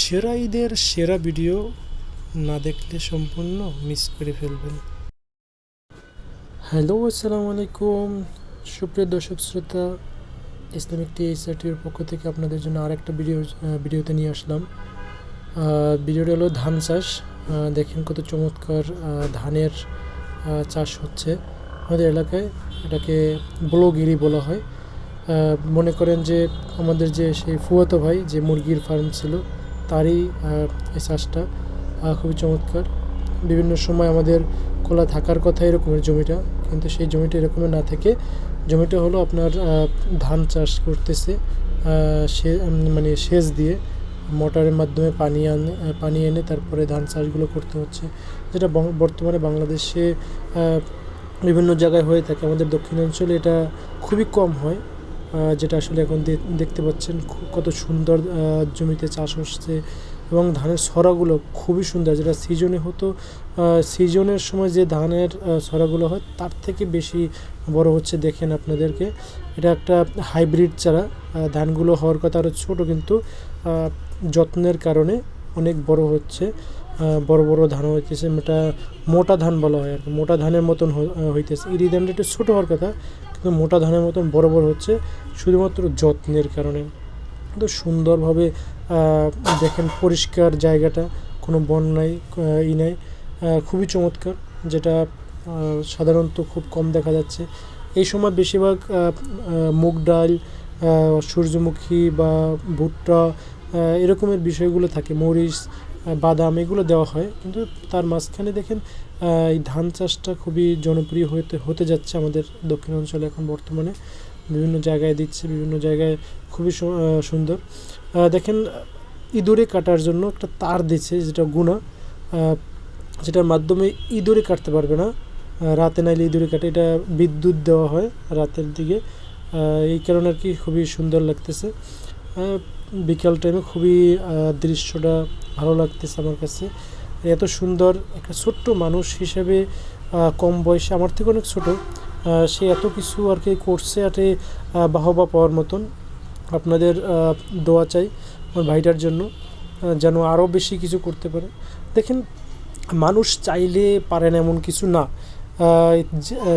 সেরা ঈদের সেরা ভিডিও না দেখলে সম্পূর্ণ মিস করে ফেলবেন। হ্যালো আসসালামু আলাইকুম। সুপ্রিয় দর্শক শ্রোতা, ইসলামিক টিএসআরটির পক্ষ থেকে আপনাদের জন্য আরেকটা ভিডিও ভিডিওতে নিয়ে আসলাম। ভিডিওটা হলো ধান চাষ। দেখেন কত চমৎকার ধানের চাষ হচ্ছে। আমাদের এলাকায় এটাকে ব্লগিরি বলা হয়। মনে করেন যে আমাদের যে সেই ফুয়াতো ভাই, যে মুরগির ফার্ম ছিল তারই এই চাষটা খুবই চমৎকার। বিভিন্ন সময় আমাদের খোলা থাকার কথা এরকমের জমিটা, কিন্তু সেই জমিটা এরকমের না থেকে জমিটা হলো আপনার ধান চাষ করতেছে সে মানে সেচ দিয়ে মোটরের মাধ্যমে পানি আনে পানি এনে তারপরে ধান চাষগুলো করতে হচ্ছে। যেটা বর্তমানে বাংলাদেশে বিভিন্ন জায়গায় হয়ে থাকে। আমাদের দক্ষিণাঞ্চলে এটা খুবই কম হয়। যেটা আসলে এখন দেখতে পাচ্ছেন কত সুন্দর জমিতে চাষ হচ্ছে এবং ধানের সরাগুলো খুবই সুন্দর। যেটা সিজনে হতো সিজনের সময় যে ধানের সরাগুলো হয় তার থেকে বেশি বড় হচ্ছে দেখেন আপনাদেরকে। এটা একটা হাইব্রিড চারা ধানগুলো হওয়ার কথা আরও ছোটো কিন্তু যত্নের কারণে অনেক বড় হচ্ছে। বড় বড় ধান হইতেছে এটা মোটা ধান বলা হয় আর কি মোটা ধানের মতন হইতেছে। ইরি ধানটা একটু ছোটো হওয়ার কথা, কিন্তু মোটা ধানের মতন বড় বড় হচ্ছে, শুধুমাত্র যত্নের কারণে। কিন্তু সুন্দরভাবে দেখেন পরিষ্কার জায়গাটা, কোনো বন নাই ই নাই খুবই চমৎকার, যেটা সাধারণত খুব কম দেখা যাচ্ছে। এই সময় বেশিরভাগ মুগ ডাল সূর্যমুখী বা ভুট্টা এরকমের বিষয়গুলো থাকে, মরিচ বাদাম, এগুলো দেওয়া হয়। কিন্তু তার মাঝখানে দেখেন এই ধান চাষটা খুবই জনপ্রিয় হতে হতে যাচ্ছে আমাদের দক্ষিণ অঞ্চলে এখন বর্তমানে। বিভিন্ন জায়গায় দিচ্ছে, বিভিন্ন জায়গায় খুবই সুন্দর। দেখেন, ইঁদুরে কাটার জন্য একটা তার দিচ্ছে, যেটা গুণা যেটার মাধ্যমে ইঁদুরে কাটতে পারবে না। রাতে নাইলে ইঁদুরে কাটে, এটা বিদ্যুৎ দেওয়া হয় রাতের দিকে। এই কারণে আর কি খুবই সুন্দর লাগতেছে। বিকাল টাইমে খুবই দৃশ্যটা ভালো লাগতেছে আমার কাছে। এত সুন্দর একটা ছোট্ট মানুষ হিসেবে কম বয়সে, আমার থেকে অনেক ছোট সে এত কিছু আর কি করছে আর বাহবা পাওয়ার মতন। আপনাদের দোয়া চাই আমার ভাইটার জন্য যেন আরও বেশি কিছু করতে পারে। দেখেন, মানুষ চাইলে পারে না এমন কিছু না।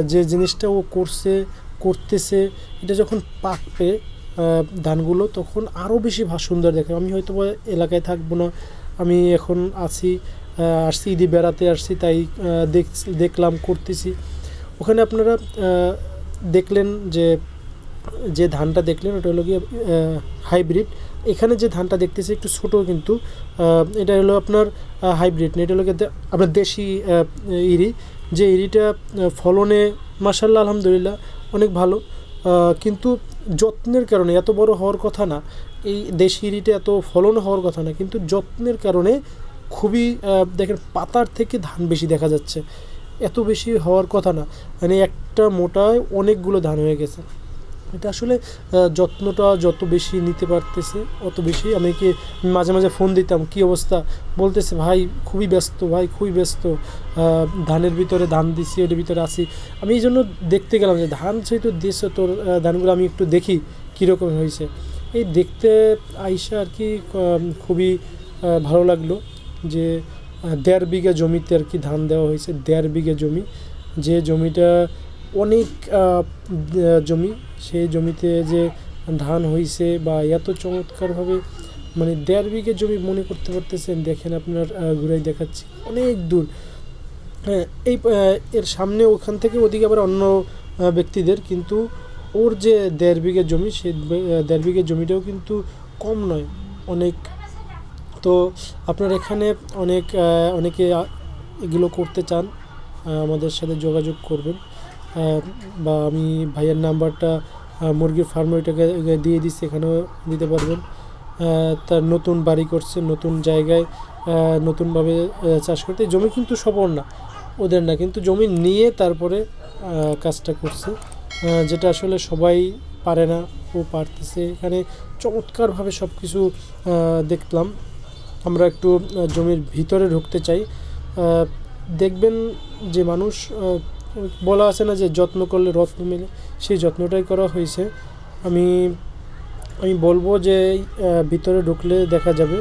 যে- জিনিসটা ও করছে, করতেছে, এটা যখন পাকবে ধানগুলো, তখন আরও বেশি সুন্দর দেখে। আমি হয়তো এলাকায় থাকব না। আমি এখন আছি আসছি ঈদে বেড়াতে আসছি, তাই দেখ- দেখলাম, করতেছি। ওখানে আপনারা দেখলেন যে যে ধানটা দেখলেন, ওটা হলো গিয়ে হাইব্রিড। এখানে যে ধানটা দেখতেছি, একটু ছোট কিন্তু এটা হলো আপনার হাইব্রিড। না এটা হলো আপনার দেশি ইরি। যে ইরিটা ফলনে মাসাল্লাহ আলহামদুলিল্লাহ, অনেক ভালো। কিন্তু যত্নের কারণে, এত বড় হওয়ার কথা না, এই দেশি রিটে এত ফলন হওয়ার কথা না, কিন্তু যত্নের কারণে খুবই দেখেন পাতার থেকে ধান বেশি দেখা যাচ্ছে। এত বেশি হওয়ার কথা না। মানে একটা মোটায় অনেকগুলো ধান হয়ে গেছে। এটা আসলে যত্নটা যত বেশি নিতে পারতেছে, অত বেশি আমি কি মাঝে মাঝে ফোন দিতাম, কি অবস্থা? বলতেছে, ভাই, খুবই ব্যস্ত, ভাই, খুবই ব্যস্ত ধানের ভিতরে ধান দিছি ওটার ভিতরে আসি আমি এই জন্য দেখতে গেলাম যে, ধান যেহেতু দিয়েছে তোর ধানগুলো আমি একটু দেখি কীরকম হয়েছে? এই দেখতে আইসা আর কি খুবই ভালো লাগল যে দেড় বিঘা জমিতে আর কি ধান দেওয়া হয়েছে, দেড় বিঘা জমি। যে জমিটা অনেক জমি, সেই জমিতে যে ধান হয়েছে বা এত চমৎকারভাবে মানে দেড় বিঘে জমি মনে করতে পারতেছেন, দেখেন আপনার ঘুরাই দেখাচ্ছি, অনেক দূর। হ্যাঁ এই এর সামনে ওখান থেকে ওদিকে আবার অন্য ব্যক্তিদের, কিন্তু ওর যে দেড় বিঘে জমি সেই দেড় বিঘে জমিটাও কিন্তু কম নয়, অনেক। তো আপনার এখানে অনেক অনেকে এগুলো করতে চান আমাদের সাথে যোগাযোগ করবেন। বা আমি ভাইয়ের নাম্বারটা মুরগির ফার্মে ওইটাকে দিয়ে দিচ্ছি, এখানেও দিতে পারবেন। তার নতুন বাড়ি করছে, নতুন জায়গায় নতুনভাবে চাষ করতে। জমি কিন্তু সবর না, ওদের না। কিন্তু জমি নিয়ে তারপরে কাজটা করছে। যেটা আসলে সবাই পারে না, ও পারতেছে। এখানে চমৎকারভাবে সব কিছু দেখলাম। আমরা একটু জমির ভিতরে ঢুকতে চাই। দেখবেন যে মানুষ বলা আছে না যে যত্ন করলে রত্ন মেলে, সেই যত্নটাই করা হয়েছে। আমি আমি বলব যে ভিতরে ঢুকলে দেখা যাবে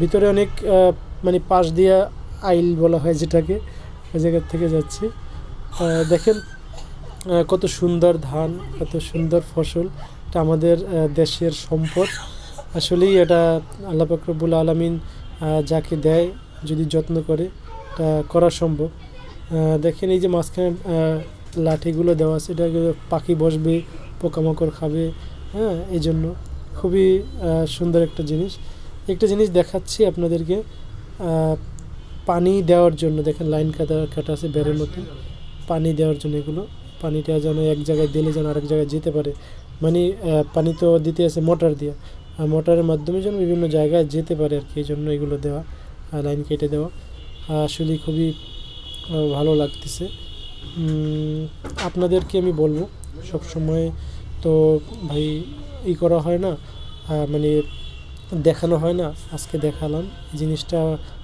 ভিতরে অনেক মানে পাশ দিয়া আইল বলা হয় যেটাকে, ওই জায়গার থেকে যাচ্ছি। দেখেন কত সুন্দর ধান, কত সুন্দর ফসল, এটা আমাদের দেশের সম্পদ। আসলেই এটা আল্লাহ ফাকরবুল আলমিন যাকে দেয়, যদি যত্ন করে করা সম্ভব। দেখেন এই যে মাঝখানে লাঠিগুলো দেওয়া আছে, এটা পাখি বসবে, পোকামাকড় খাবে হ্যাঁ এই জন্য খুবই সুন্দর একটা জিনিস। একটা জিনিস দেখাচ্ছি আপনাদেরকে পানি দেওয়ার জন্য, দেখেন লাইন কাটা কাটা আছে বেড়ের মতো, পানি দেওয়ার জন্য এগুলো। পানিটা যেন এক জায়গায় দিলে যেন আরেক জায়গায় যেতে পারে। মানে পানি তো দিতে আছে মোটর দিয়ে, আর মোটরের মাধ্যমে যেন বিভিন্ন জায়গায় যেতে পারে আর কি এই জন্য এগুলো দেওয়া লাইন কেটে দেওয়া। আসলে খুবই ভালো লাগতেছে। আপনাদেরকে আমি বলব সব সময় তো ভাই ই করা হয় না মানে দেখানো হয় না, আজকে দেখালাম। জিনিসটা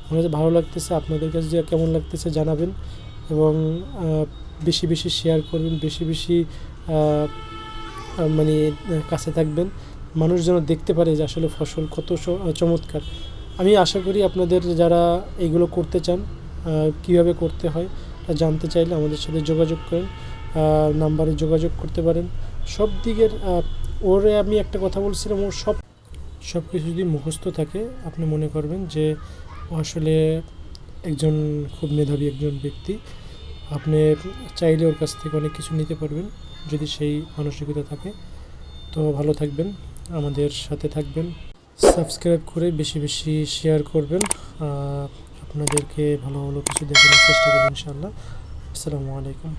আমার কাছে ভালো লাগতেছে, আপনাদের কাছে যে কেমন লাগতেছে জানাবেন এবং বেশি বেশি শেয়ার করবেন, বেশি বেশি মানে কাছে থাকবেন। মানুষ যেন দেখতে পারে যে আসলে ফসল কত চমৎকার। আমি আশা করি আপনাদের যারা এগুলো করতে চান কীভাবে করতে হয় তা জানতে চাইলে আমাদের সাথে যোগাযোগ করেন নাম্বারে যোগাযোগ করতে পারেন। সব দিকের ওরে আমি একটা কথা বলছিলাম ওর সব সব কিছু যদি মুখস্থ থাকে, আপনি মনে করবেন যে আসলে একজন খুব মেধাবী একজন ব্যক্তি। আপনি চাইলে ওর কাছ থেকে অনেক কিছু নিতে পারবেন যদি সেই মানসিকতা থাকে। তো ভালো থাকবেন, আমাদের সাথে থাকবেন। সাবস্ক্রাইব করে বেশি বেশি শেয়ার করবেন। আপনাদেরকে ভালো ভালো কিছু দেখানোর চেষ্টা করবেন ইনশাআল্লাহ। আসসালামু আলাইকুম।